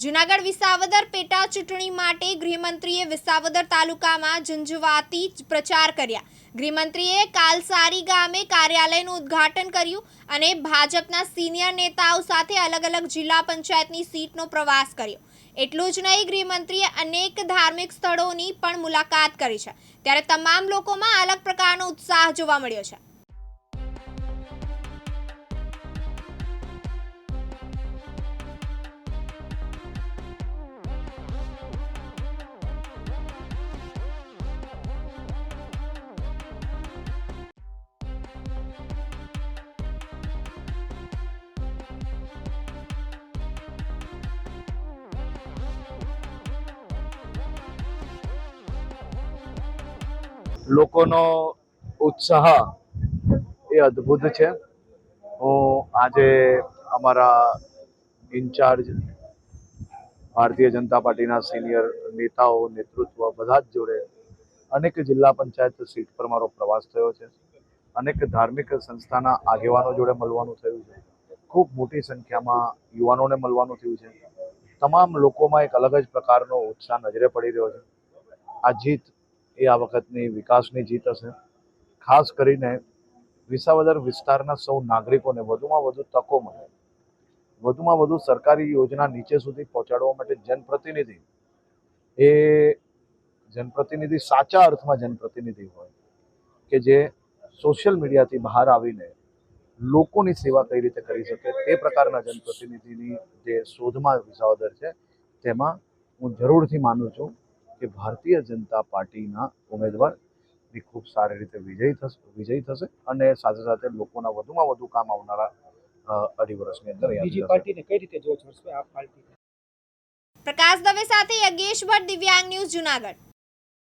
જુનાગઢ વિસાવદર પેટા ચૂંટણી માટે ગૃહમંત્રીએ વિસાવદર તાલુકામાં ઝંઝવાતી પ્રચાર કર્યા. ગૃહમંત્રીએ કાલસારી ગામે કાર્યાલયનું ઉદ્ઘાટન કર્યું અને ભાજપના સિનિયર નેતાઓ સાથે અલગ અલગ જિલ્લા પંચાયતની સીટનો પ્રવાસ કર્યો. એટલું જ નહીં, ગૃહમંત્રીએ અનેક ધાર્મિક સ્થળોની પણ મુલાકાત કરી છે. ત્યારે તમામ લોકોમાં અલગ પ્રકારનો ઉત્સાહ જોવા મળ્યો છે. લોકોનો ઉત્સાહ એ અદ્ભુત છે. હું આજે અમારા ઇન્ચાર્જ ભારતીય જનતા પાર્ટીના સિનિયર નેતાઓ, નેતૃત્વ બધા જ જોડે અનેક જિલ્લા પંચાયત સીટ પર મારો પ્રવાસ થયો છે. અનેક ધાર્મિક સંસ્થાના આગેવાનો જોડે મળવાનું થયું છે. ખૂબ મોટી સંખ્યામાં યુવાનોને મળવાનું થયું છે. તમામ લોકોમાં એક અલગ જ પ્રકારનો ઉત્સાહ નજરે પડી રહ્યો છે. આ જીત એ આ વખતની વિકાસની જીત હશે. ખાસ કરીને વિસાવદર વિસ્તારના સૌ નાગરિકોને વધુમાં વધુ તકો મળે. વધુમાં વધુ સરકારી યોજના નીચે સુધી પહોંચાડવા માટે જનપ્રતિનિધિ એ જનપ્રતિનિધિ સાચા અર્થમાં જનપ્રતિનિધિ હોય કે જે સોશિયલ મીડિયાથી બહાર આવીને લોકોની સેવા કઈ રીતે કરી શકે તે પ્રકારના જનપ્રતિનિધિની જે શોધમાં વિસાવદર છે તેમાં હું જરૂરથી માનું છું કે ભારતીય જનતા પાર્ટીના ઉમેદવાર એ ખૂબ સારી રીતે વિજય થશે વિજય થશે અને સાથે સાથે લોકોના વધુમાં વધુ કામ આવનારા અઢી વર્ષની અંદર બીજી પાર્ટીને કઈ રીતે જોવો છો આ પાર્ટી પ્રકાશ દવે સાથે યજ્ઞેશ ભટ્ટ દિવ્યાંગ ન્યૂઝ જુનાગઢ.